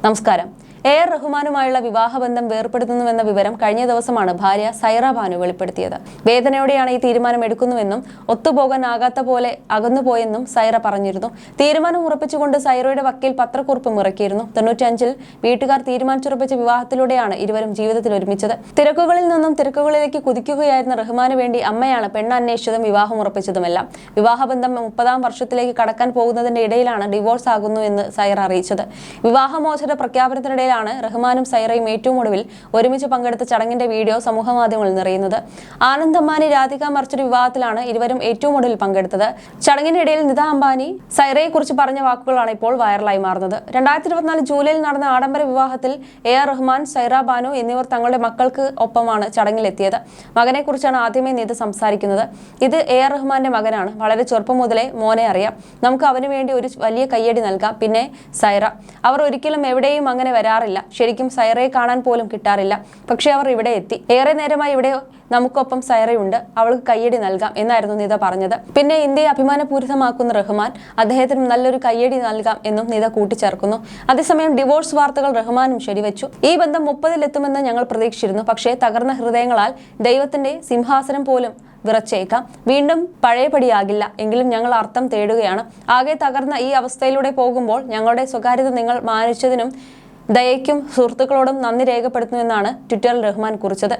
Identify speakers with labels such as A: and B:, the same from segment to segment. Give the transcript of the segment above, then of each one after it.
A: നമസ്കാരം A R റഹ്മാനുമായുള്ള വിവാഹബന്ധം വേർപ്പെടുത്തുന്നുവെന്ന വിവരം കഴിഞ്ഞ ദിവസമാണ് ഭാര്യ സൈറ ബാനു വെളിപ്പെടുത്തിയത്. വേദനയോടെയാണ് ഈ തീരുമാനം എടുക്കുന്നുവെന്നും ഒത്തുപോകാനാകാത്ത പോലെ അകന്നുപോയെന്നും സൈറ പറഞ്ഞിരുന്നു. തീരുമാനം ഉറപ്പിച്ചുകൊണ്ട് സൈറയുടെ വക്കീൽ പത്രക്കുറിപ്പും ഇറക്കിയിരുന്നു തൊണ്ണൂറ്റിയഞ്ചിൽ വീട്ടുകാർ തീരുമാനിച്ചുറപ്പിച്ച വിവാഹത്തിലൂടെയാണ് ഇരുവരും ജീവിതത്തിൽ ഒരുമിച്ചത്. തിരക്കുകളിൽ നിന്നും തിരക്കുകളിലേക്ക് കുതിക്കുകയായിരുന്ന റഹ്മാനു വേണ്ടി അമ്മയാണ് പെണ്ണ് അന്വേഷിച്ചതും വിവാഹം ഉറപ്പിച്ചതുമെല്ലാം. വിവാഹബന്ധം മുപ്പതാം വർഷത്തിലേക്ക് കടക്കാൻ പോകുന്നതിന്റെ ഇടയിലാണ് ഡിവോഴ്സ് ആകുന്നു എന്ന് സൈറ അറിയിച്ചത്. വിവാഹമോചന പ്രഖ്യാപനത്തിനിടയിലാണ് റഹ്മാനും സൈറയും ഏറ്റവും ഒടുവിൽ ഒരുമിച്ച് പങ്കെടുത്ത ചടങ്ങിന്റെ വീഡിയോ സമൂഹമാധ്യമങ്ങളിൽ നിറയുന്നത്. ആനന്ദ് അംബാനി രാധിക മറിച്ചൊരു വിവാഹത്തിലാണ് ഇരുവരും ഏറ്റവും ഒടുവിൽ പങ്കെടുത്തത്. ചടങ്ങിനിടയിൽ നിത അംബാനി സൈറയെ കുറിച്ച് പറഞ്ഞ വാക്കുകളാണ് ഇപ്പോൾ വൈറലായി മാറുന്നത്. രണ്ടായിരത്തി ഇരുപത്തിനാല് ജൂലൈയിൽ നടന്ന ആഡംബര വിവാഹത്തിൽ എ ആർ റഹ്മാൻ സൈറ ബാനു എന്നിവർ തങ്ങളുടെ മക്കൾക്ക് ഒപ്പമാണ് ചടങ്ങിലെത്തിയത്. മകനെക്കുറിച്ചാണ് ആദ്യമേ നീത സംസാരിക്കുന്നത്. ഇത് എ ആർ റഹ്മാന്റെ മകനാണ്. വളരെ ചെറുപ്പം മുതലേ മോനെ അറിയാം. നമുക്ക് അവന് വേണ്ടി ഒരു വലിയ കയ്യടി നൽകാം. പിന്നെ സൈറ. അവർ ഒരിക്കലും എവിടെയും അങ്ങനെ വരാറില്ല. ശരിക്കും സൈറയെ കാണാൻ പോലും കിട്ടാറില്ല. പക്ഷേ അവർ ഇവിടെ എത്തി. ഏറെ നേരമായി ഇവിടെ നമുക്കൊപ്പം സൈറയുണ്ട്. അവൾക്ക് കയ്യടി നൽകാം എന്നായിരുന്നു നിത പറഞ്ഞത്. പിന്നെ ഇന്ത്യയെ അഭിമാനപൂരിതമാക്കുന്ന റഹ്മാൻ അദ്ദേഹത്തിന് നല്ലൊരു കയ്യടി നൽകാം എന്നും നിത കൂട്ടിച്ചേർക്കുന്നു. അതേസമയം ഡിവോഴ്സ് വാർത്തകൾ റഹ്മാനും ശരിവെച്ചു. ഈ ബന്ധം മുപ്പതിലെത്തുമെന്ന് ഞങ്ങൾ പ്രതീക്ഷിച്ചിരുന്നു. പക്ഷേ തകർന്ന ഹൃദയങ്ങളാൽ ദൈവത്തിന്റെ സിംഹാസനം പോലും വിറച്ചേക്കാം. വീണ്ടും പഴയപടിയാകില്ല. എങ്കിലും ഞങ്ങൾ അർത്ഥം തേടുകയാണ്. ആകെ തകർന്ന ഈ അവസ്ഥയിലൂടെ പോകുമ്പോൾ ഞങ്ങളുടെ സ്വകാര്യത നിങ്ങൾ മാനിച്ചതിനും ദയയ്ക്കും സുഹൃത്തുക്കളോടും നന്ദി രേഖപ്പെടുത്തുന്നുവെന്നാണ് ട്വിറ്ററിൽ റഹ്മാൻ കുറിച്ചത്.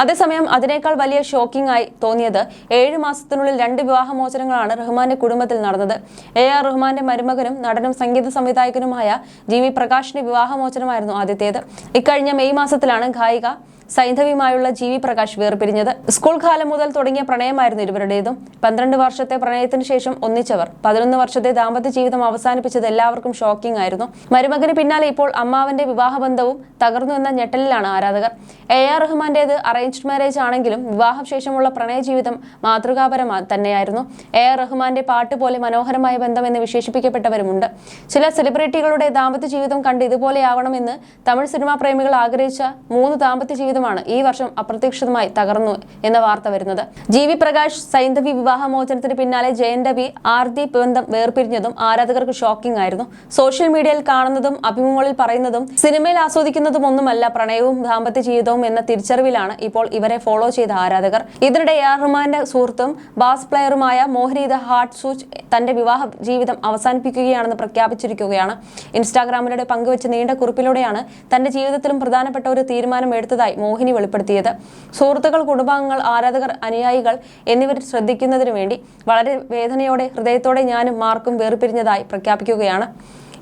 A: അതേസമയം അതിനേക്കാൾ വലിയ ഷോക്കിംഗ് ആയി തോന്നിയത് ഏഴ് മാസത്തിനുള്ളിൽ രണ്ട് വിവാഹമോചനങ്ങളാണ് റഹ്മാന്റെ കുടുംബത്തിൽ നടന്നത്. എ ആർ റഹ്മാന്റെ മരുമകനും നടനും സംഗീത സംവിധായകനുമായ ജി വി പ്രകാശിന്റെ വിവാഹമോചനമായിരുന്നു ആദ്യത്തേത്. ഇക്കഴിഞ്ഞ മെയ് മാസത്തിലാണ് ഗായിക സൈന്ധവിയുമായുള്ള ജി വി പ്രകാശ് വേർപിരിഞ്ഞത്. സ്കൂൾ കാലം മുതൽ തുടങ്ങിയ പ്രണയമായിരുന്നു ഇരുവരുടേതും. പന്ത്രണ്ട് വർഷത്തെ പ്രണയത്തിന് ശേഷം ഒന്നിച്ചവർ. പതിനൊന്ന് വർഷത്തെ ദാമ്പത്യ ജീവിതം അവസാനിപ്പിച്ചത് എല്ലാവർക്കും ഷോക്കിംഗ് ആയിരുന്നു. മരുമകന് പിന്നാലെ ഇപ്പോൾ അമ്മാവന്റെ വിവാഹബന്ധവും തകർന്നു എന്ന ഞെട്ടലിലാണ് ആരാധകർ. എ ആർ റഹ്മാന്റേത് അറേഞ്ച്ഡ് മാരേജ് ആണെങ്കിലും വിവാഹശേഷമുള്ള പ്രണയ ജീവിതം മാതൃകാപരമാ തന്നെയായിരുന്നു. എ ആർ റഹ്മാന്റെ പാട്ട് പോലെ മനോഹരമായ ബന്ധം എന്ന് വിശേഷിപ്പിക്കപ്പെട്ടവരുമുണ്ട്. ചില സെലിബ്രിറ്റികളുടെ ദാമ്പത്യ ജീവിതം കണ്ട് ഇതുപോലെയാവണമെന്ന് തമിഴ് സിനിമാ പ്രേമികൾ ആഗ്രഹിച്ച മൂന്ന് ദാമ്പത്യ ജീവിതമാണ് ഈ വർഷം അപ്രതീക്ഷിതമായി തകർന്നു എന്ന വാർത്ത വരുന്നത്. ജി വി പ്രകാശ് സൈന്ധവി വിവാഹമോചനത്തിന് പിന്നാലെ ജയൻ രവി ആർതി ബന്ധം വേർപിരിഞ്ഞതും ആരാധകർക്ക് ഷോക്കിംഗ് ആയിരുന്നു. സോഷ്യൽ മീഡിയയിൽ കാണുന്നതും അഭിമുഖങ്ങളിൽ പറയുന്നതും സിനിമയിൽ ആസ്വദിക്കുന്നതും ഒന്നുമല്ല പ്രണയവും ദാമ്പത്യ ജീവിതവും എന്ന തിരിച്ചറിവിലാണ് ഇപ്പോൾ ഇവരെ ഫോളോ ചെയ്ത ആരാധകർ. ഇതിനിടെ എ ആർ റഹ്മാന്റെ സുഹൃത്തും ബാസ് പ്ലെയറുമായ മോഹനീത ഹാർട്ട് സൂച്ച് തന്റെ വിവാഹ ജീവിതം അവസാനിപ്പിക്കുകയാണെന്ന് പ്രഖ്യാപിച്ചിരിക്കുകയാണ്. ഇൻസ്റ്റാഗ്രാമിലൂടെ പങ്കുവച്ച നീണ്ട കുറിപ്പിലൂടെയാണ് തന്റെ ജീവിതത്തിലും പ്രധാനപ്പെട്ട ഒരു തീരുമാനം എടുത്തതായി മോഹിനി വെളിപ്പെടുത്തിയത്. സുഹൃത്തുക്കൾ കുടുംബാംഗങ്ങൾ ആരാധകർ അനുയായികൾ എന്നിവർ ശ്രദ്ധിക്കുന്നതിനു വേണ്ടി വളരെ വേദനയോടെ ഹൃദയത്തോടെ ഞാനും മാർക്കും വേർപിരിഞ്ഞതായി പ്രഖ്യാപിക്കുകയാണ്.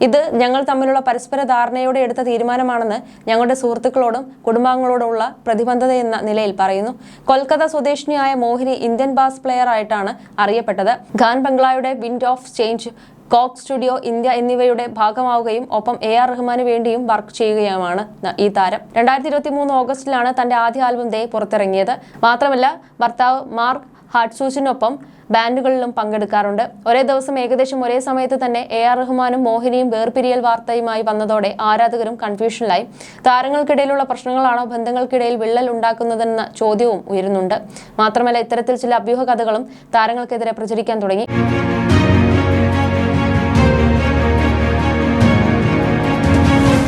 A: ഇത് ഞങ്ങൾ തമ്മിലുള്ള പരസ്പര ധാരണയോടെ എടുത്ത തീരുമാനമാണെന്ന് ഞങ്ങളുടെ സുഹൃത്തുക്കളോടും കുടുംബാംഗങ്ങളോടുമുള്ള പ്രതിബദ്ധത എന്ന നിലയിൽ പറയുന്നു. കൊൽക്കത്ത സ്വദേശിനിയായ മോഹിനി ഇന്ത്യൻ ബാസ് പ്ലെയർ ആയിട്ടാണ് അറിയപ്പെട്ടത്. Khan ബംഗ്ലായുടെ wind of change Coke studio India എന്നിവയുടെ ഭാഗമാവുകയും ഒപ്പം എ ആർ റഹ്മാന് വേണ്ടിയും വർക്ക് ചെയ്യുകയുമാണ് ഈ താരം. രണ്ടായിരത്തി ഇരുപത്തി മൂന്ന് ഓഗസ്റ്റിലാണ് തന്റെ ആദ്യ ആൽബം ദേ പുറത്തിറങ്ങിയത്. മാത്രമല്ല ഭർത്താവ് മാർക്ക് ഹാട്ട്സൂസിനൊപ്പം ബാൻഡുകളിലും പങ്കെടുക്കാറുണ്ട്. ഒരേ ദിവസം ഏകദേശം ഒരേ സമയത്ത് തന്നെ എ ആർ റഹ്മാനും മോഹിനിയും വേർപിരിയൽ വാർത്തയുമായി വന്നതോടെ ആരാധകരും കൺഫ്യൂഷനിലായി. താരങ്ങൾക്കിടയിലുള്ള പ്രശ്നങ്ങളാണോ ബന്ധങ്ങൾക്കിടയിൽ വിള്ളൽ ഉണ്ടാക്കുന്നതെന്ന ചോദ്യവും ഉയരുന്നുണ്ട്. മാത്രമല്ല ഇത്തരത്തിൽ ചില അഭ്യൂഹ കഥകളും താരങ്ങൾക്കെതിരെ പ്രചരിക്കാൻ തുടങ്ങി.